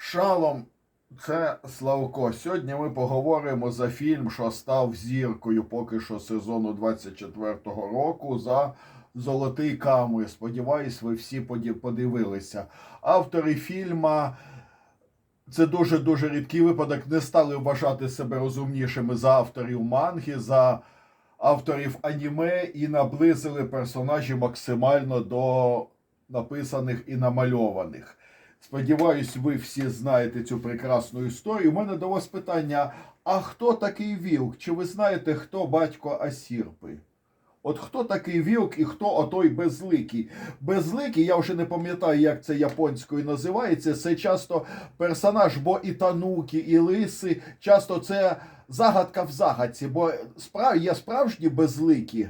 Шалом, це Славко. Сьогодні ми поговоримо за фільм, що став зіркою поки що сезону 24-го року за Золотий камер. Сподіваюсь, ви всі подивилися. Автори фільма. Це дуже дуже рідкий випадок. Не стали вважати себе розумнішими за авторів манги, за авторів аніме і наблизили персонажів максимально до написаних і намальованих. Сподіваюсь, ви всі знаєте цю прекрасну історію. У мене до вас питання: а хто такий Вілк? Чи ви знаєте, хто батько Асірпи? От хто такий Вілк і хто отой безликий? Безликий, я вже не пам'ятаю, як це японською називається. Це часто персонаж, бо і тануки, і лиси. Часто це загадка в загадці, бо є справжні безликі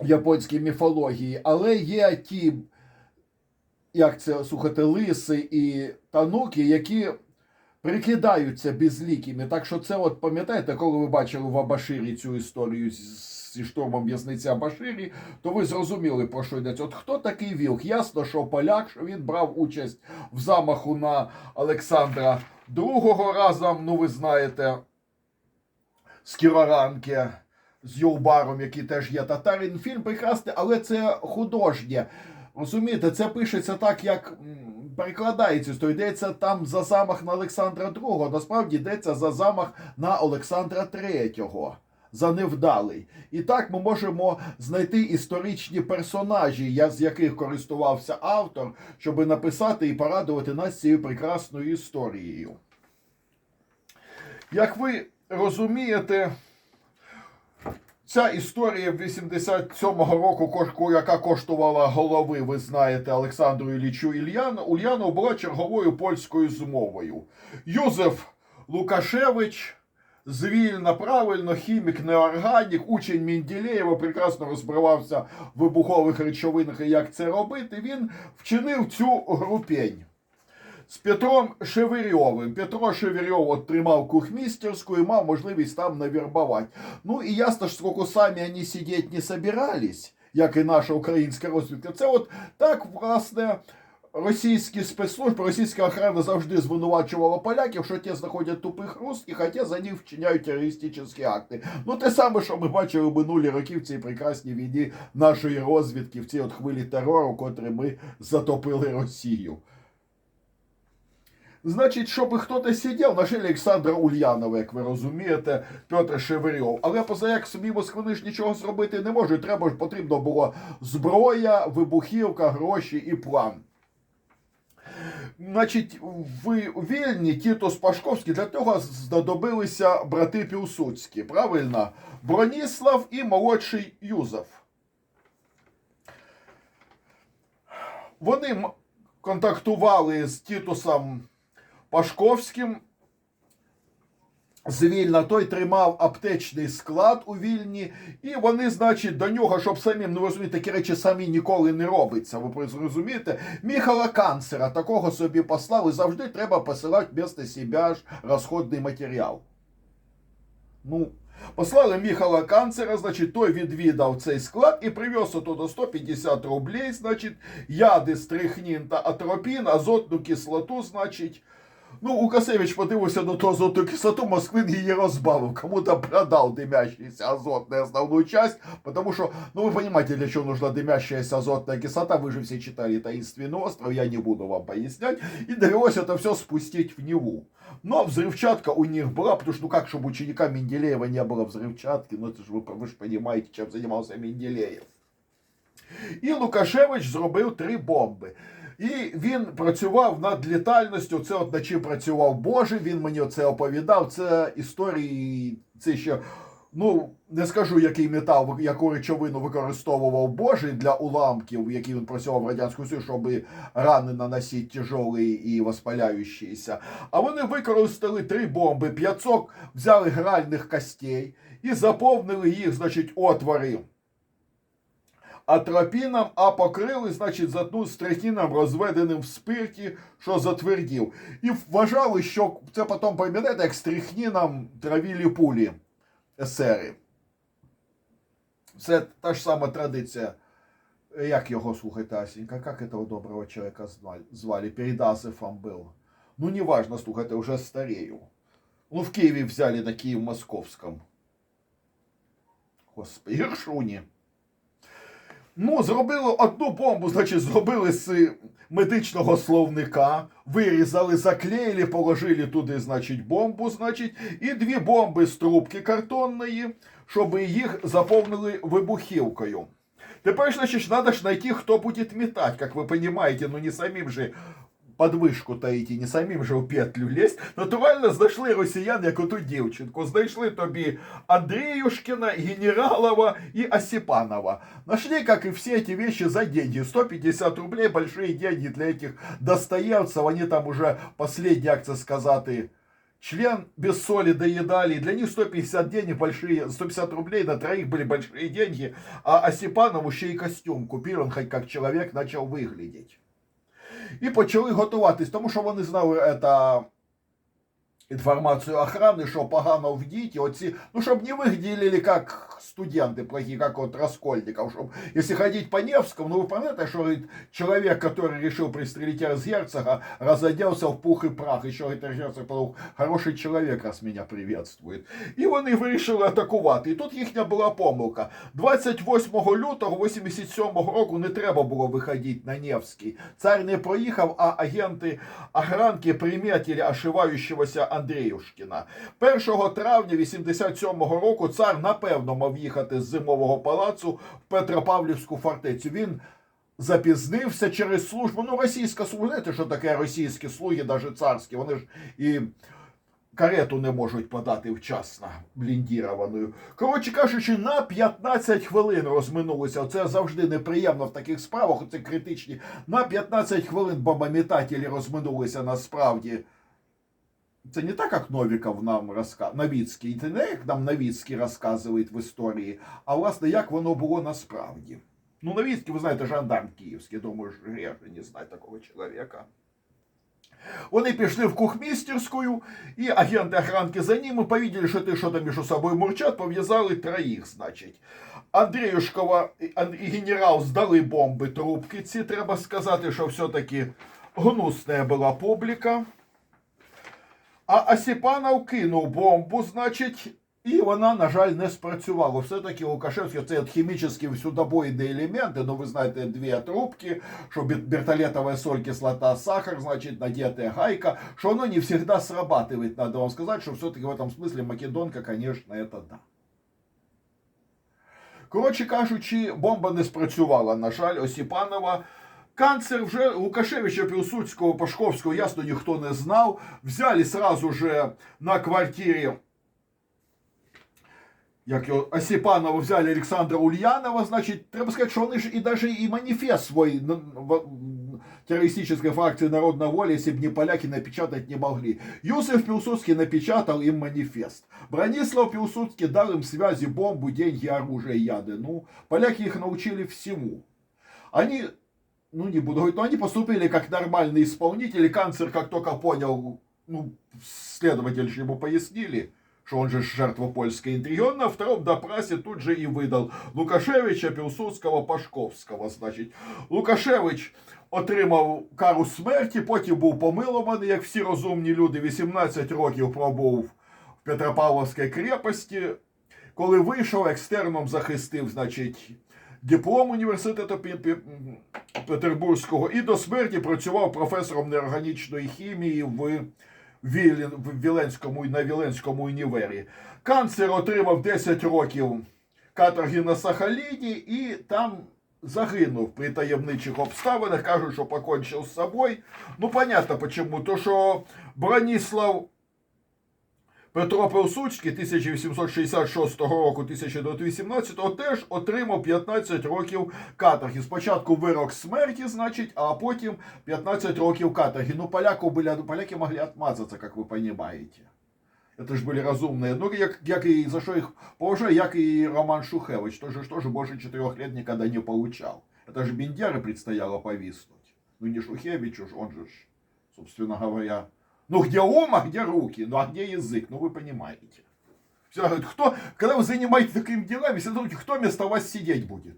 в японській міфології, але є ті як це слухати, лиси і тануки, які прикидаються безлікими. Так що це, от пам'ятаєте, коли ви бачили в Абаширі цю історію зі штурмом в'язниці Абаширі, то ви зрозуміли, про що йдеться. От хто такий Вілк? Ясно, що поляк, що він брав участь в замаху на Олександра II разом, ну ви знаєте, з Кіроранки. З Юлбаром, який теж є татарин. Фільм прекрасний, але це художнє. Розумієте, це пишеться так, як перекладається. То йдеться там за замах на Олександра II. Насправді йдеться за замах на Олександра III. За невдалий. І так ми можемо знайти історичні персонажі, з яких користувався автор, щоб написати і порадувати нас цією прекрасною історією. Як ви розумієте, Ця історія 87-го року, яка коштувала голови, ви знаєте, Олександру Іллічу Ільяну, Ульяну була черговою польською змовою. Юзеф Лукашевич, звільно, правильно, хімік, неорганік, учень Мінділеєва, прекрасно розбирався в вибухових речовинах і як це робити. Він вчинив цю групень з Петром Шевирьовим. Петро Шевирьов от тримав кухмістерську і мав можливість там навірбувати. Ну і ясно ж, скільки самі вони сидіти не собирались, як і наша українська розвідка. Це от так, власне, російські спецслужби, російська охрана завжди звинувачувала поляків, що ті знаходять тупих русських, а ті за них вчиняють терористичні акти. Ну те саме, що ми бачили минулі роки в цій прекрасній війні нашої розвідки, в цій от хвилі терору, котрі ми затопили Росію. Значить, щоб хтось сидів, нашли Олександра Ульянова, як ви розумієте, Петр Шевирьов. Але поза як собі москвини ж нічого зробити не можуть. Треба ж потрібно було зброя, вибухівка, гроші і план. Значить, в Вільні Тітус Пашковський для того знадобилися брати Пілсудські, правильно? Броніслав і молодший Юзеф. Вони контактували з Тітусом Пашковським. З Вільна той тримав аптечний склад у Вільні, і вони, значить, до нього, щоб самим, ну розумієте, такі речі самі ніколи не робиться. Ви зрозумієте? Міхала канцера такого собі послали. Завжди треба посилати вместо себе ж розходний матеріал. Ну, послали Міхала Канцера, значить, той відвідав цей склад і привез туди 150 рублей, значить, яди, стрихнін та атропін, азотну кислоту, значить. Ну, Лукасевич подивився на ту азотну кислоту, Москвин її розбавив, кому-то продав дымящуюся азотную основную часть, потому что, ну, вы понимаете, для чего нужна дымящаяся азотная кислота, вы же все читали «Таинственный остров», я не буду вам пояснять, и довелось это все спустить в Неву. Но взрывчатка у них была, потому что, ну как, чтобы ученика Менделеева не было взрывчатки, ну это же вы, вы же понимаете, чем занимался Менделеев. І Лукашевич зробив три бомби. І він працював над літальністю. Це от над чим працював Боже. Він мені це оповідав. Це історії, це ще. Ну, не скажу, який метал, яку речовину використовував Божий для уламків, які він працював в Радянському Союзі, щоб рани наносити тяжелі і воспаляючіся. А вони використали три бомби, 500 взяли гральних костей і заповнили їх, значить, отвори атропіном, а покрили, значить, затну стрихіном, розведеним в спирті, що затвердів. І вважали, що це потім пам'ятаєте, як стрихніном травілі пулі есери. Це та ж сама традиція Як його, слухайте, Асенька, как этого доброго человека звали? Перед Азефом был. Ну, неважно, слухайте, уже старею. Ну, в Киеве взяли на Киев Московском. Господи, Гершуні. Ну, зробили одну бомбу, значить, зробили з медичного словника, вирізали, заклеїли, положили туди, значить, бомбу, значить, і дві бомби з трубки картонної, щоб їх заповнили вибухівкою. Тепер, значит, надо ж найти, кто будет метать, как вы понимаете, ну не самим же под вишку идти, не самим же в петлю лезть. Натурально знайшли росіян, як оту дівчинку. Знайшли тобі Андріюшкіна, Генералова и Осипанова. Нашли, как и все эти вещи, за деньги. 150 рублей, большие деньги для этих достоевцев. Они там уже последний, як це сказати, Член без соли доедали. Для них 150 денег большие, 150 рублей на троих были большие деньги. А Осипанов еще и костюм купил, он хоть как человек начал выглядеть. І почали готуватись, тому що вони знали это, інформацію охрани, що погано в діті, оці, ну, щоб не виглядели как студенты плохие, как вот Раскольников, чтобы, если ходить по Невскому, ну, вы понимаете, что говорит, человек, который решил пристрелить Эрцгерцога, разоделся в пух и прах, еще говорит, Эрцгерцог подумав, хороший человек, раз меня приветствует. І вони вирішили атакувати. І тут їхня була помилка. 28 лютого 87 року не треба було виходити на Невський. Цар не проїхав, а агенти охранки приметили ошиваючогося Андріюшкіна. 1 травня 87 року цар напевно мав їхати з зимового палацу в Петропавлівську фортецю. Він запізнився через службу. Ну, російська служба, знаєте, що таке російські слуги, навіть царські, вони ж і карету не можуть подати вчасно бліндірованою. Коротше кажучи, на 15 хвилин розминулося. Це завжди неприємно в таких справах, це критичні. На 15 хвилин бомбометателі розминулися насправді. Це не так, як Новіков нам розказує, Новіцький, це не як нам Новіцький розказує в історії, а власне, як воно було насправді. Ну, Новіцький, ви знаєте, жандарм київський, думаю, гріх не знає такого чоловіка. Вони пішли в кухмістерську, і агенти охранки за ними повідали, що ти що там між собою мурчать, пов'язали троїх, значить. Андріюшкова і генерал здали бомби трубки. Ці треба сказати, що все-таки гнусна була публіка. А Осіпанов кинув бомбу, значить, і вона, на жаль, не спрацювала. Все-таки Лукашевський це от хімічні всюдобойні елементи, ну ви знаєте, дві трубки, що бер- бертолетовая соль, кислота, сахар, значит, надетая гайка, что оно не всегда срабатывает. Надо вам сказать, что все-таки в этом смысле Македонка, конечно, это да. Коротше кажучи, бомба не спрацювала, на жаль, Осіпанова. Канцер вже Лукашевича Пілсудського, Пашковського, ясно, ніхто не знав. Взяли сразу же на квартирі як його Осіпанова взяли Олександра Ульянова, значить, треба сказати, що вони ж і даже і маніфест в- террористической фракции Народной воли, если бы не поляки, напечатать не могли. Юсеф Пилсудский напечатал им манифест. Бронислав Пилсудский дал им связи, бомбу, деньги, оружие, яды. Ну, поляки их научили всему. Они, ну не буду говорить, но они поступили как нормальные исполнители. Канцлер, как только понял, ну, следователь ему пояснили, что он же жертва польской интриги, он на втором допросе тут же и выдал Лукашевича, Пілсудського, Пашковського. Значить, Лукашевич отримав кару смерті, потім був помилований, як всі розумні люди, 18 років пробув в Петропавловській крепості. Коли вийшов, екстерном захистив, значить, диплом університету Петербурзького і до смерті працював професором неорганічної хімії в Віленському на Віленському універі. Канцлер отримав 10 років каторги на Сахаліні і там загинув при таємничих обставинах. Кажуть, що покончив з собою. Ну, понятно почему. То, що Броніслав Петро Пилсудський 1866 року 1918 теж отримав 15 років каторги. Спочатку вирок смерті, значить, а потім 15 років каторги. Ну, поляку були, ну, поляки могли отмазаться, як ви розумієте. Это ж были разумные. Ну, як, як і за що їх поважаю, як і Роман Шухевич, тоже, тоже больше четырех лет никогда не получал. Это же Бендеры предстояло повиснуть. Ну, не Шухевичу, ж, он же, ж, собственно говоря, ну, где ум, а где руки, ну, а где язык, ну, вы понимаете. Все, говорят, кто, когда вы занимаетесь такими делами, все думаете, кто вместо вас сидеть будет?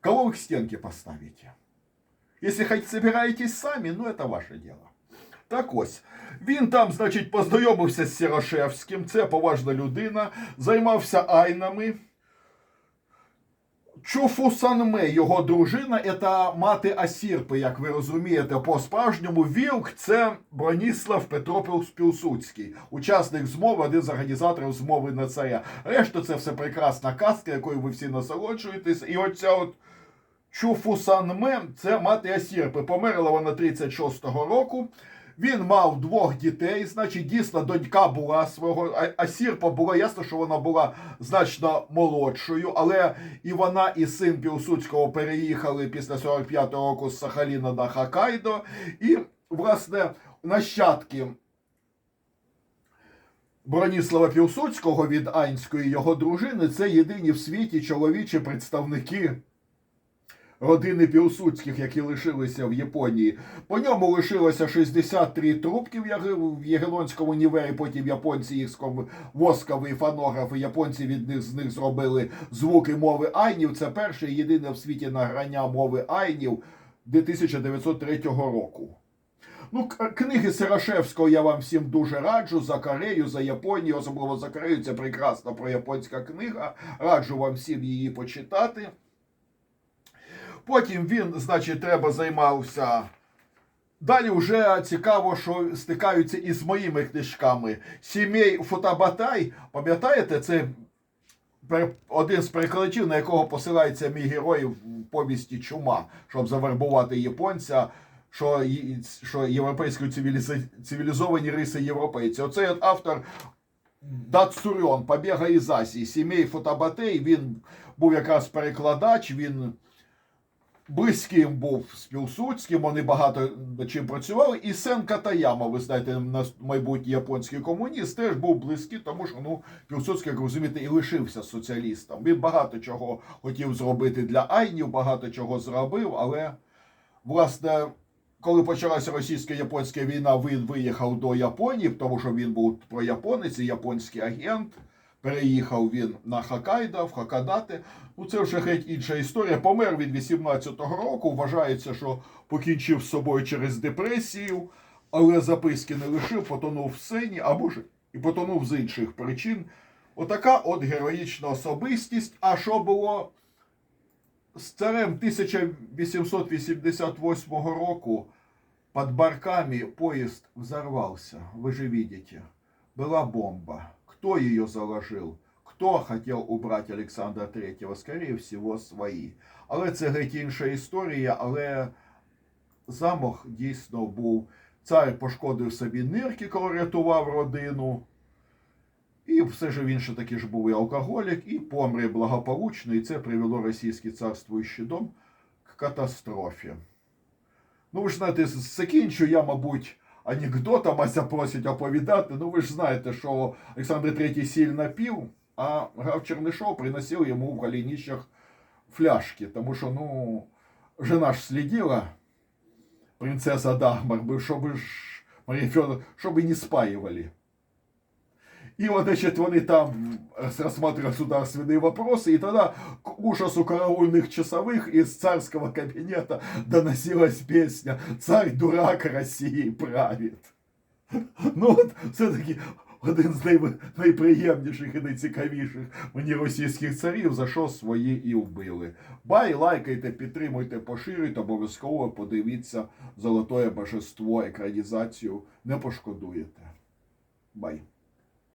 Кого вы к стенке поставите? Если хоть собираетесь самі, ну це ваше діло. Так ось. Він там, значить, познайомився з Сірошевським, це поважна людина, займався айнами. Чуфу Санме, його дружина, це мати Асірпи, як ви розумієте, по-справжньому Вілк це Броніслав Петро Пілсудський, учасник змови, один з організаторів змови на царя. Решта це все прекрасна казка, якою ви всі насолоджуєтесь. І оця от Чуфу Санме це мати Асірпи. Померла вона 36-го року. Він мав двох дітей, значить, дійсно донька була свого. А- А Сірпа була ясно, що вона була значно молодшою, але і вона, і син Пілсудського переїхали після 45-го року з Сахаліна на Хоккайдо. І, власне, нащадки Броніслава Пілсудського від Анської його дружини це єдині в світі чоловічі представники родини Пілсудських, які лишилися в Японії. По ньому лишилося 63 трубки в в універі, потім японці їх ском- восковий фонограф, і японці від них з них зробили звуки мови айнів. Це перше єдине в світі награння мови айнів 1903 року. Ну, книги Сирашевського я вам всім дуже раджу за Корею, за Японію, особливо за Корею. Це прекрасна прояпонська книга. Раджу вам всім її почитати. Потім він, значить, треба займався. Далі вже цікаво, що стикаються із моїми книжками. Сімей Фотабатай, пам'ятаєте, це один з перекладачів, на якого посилається мій герой в повісті Чума, щоб завербувати японця, що, що європейські цивіліза- цивілізовані риси європейці. Оцей от автор Дацурьон, Побіга із Азії, сімей Фотабатей, він був якраз перекладач, він близьким був з Пілсудським, вони багато чим працювали. І Сен Катаяма, ви знаєте, майбутній японський комуніст, теж був близький, тому що ну, Пілсудський, як розумієте, і лишився соціалістом. Він багато чого хотів зробити для Айнів, багато чого зробив, але власне. Коли почалася російсько-японська війна, він виїхав до Японії, тому що він був прояпонець і японський агент. Переїхав він на Хоккайдо, в Хоккадате. Ну це вже геть інша історія. Помер він 18-го року. Вважається, що покінчив з собою через депресію, але записки не лишив, потонув в сцені, або ж і потонув з інших причин. Отака от героїчна особистість. А що було з царем 1888 року? Под Барками поезд взорвался, вы же видите. Была бомба. Кто ее заложил? Кто хотел убрать Олександра III? Скорее всего, свої. Але це геть інша історія, але замах дійсно був. Цар пошкодив собі нирки, коли рятував родину. І все ж він ще таки ж був і алкоголік, і помре благополучно, і це привело російський царствуючий дом к катастрофі. Ну, ви ж знаєте, закінчу я, мабуть, анекдотом Ася просить оповідати. Ну, ви ж знаєте, що Олександр III сильно пів, а граф Чернишов приносив йому в голенищах фляжки, тому що, ну, жена ж слідила, принцеса Дагмар, би, щоб ж Марія Федоровна, щоб і не спаивали. И вот, значит, вони там рассматривали государственные вопросы, и тогда к ужасу караульных часовых из царского кабинета доносилась песня «Царь дурак Росії править». Ну от все-таки один з най... найприємніших і найцікавіших мені російських царів, за що свої і вбили. Бай, лайкайте, підтримуйте, поширюйте, обов'язково подивіться Золотое божество, екранізацію, не пошкодуєте.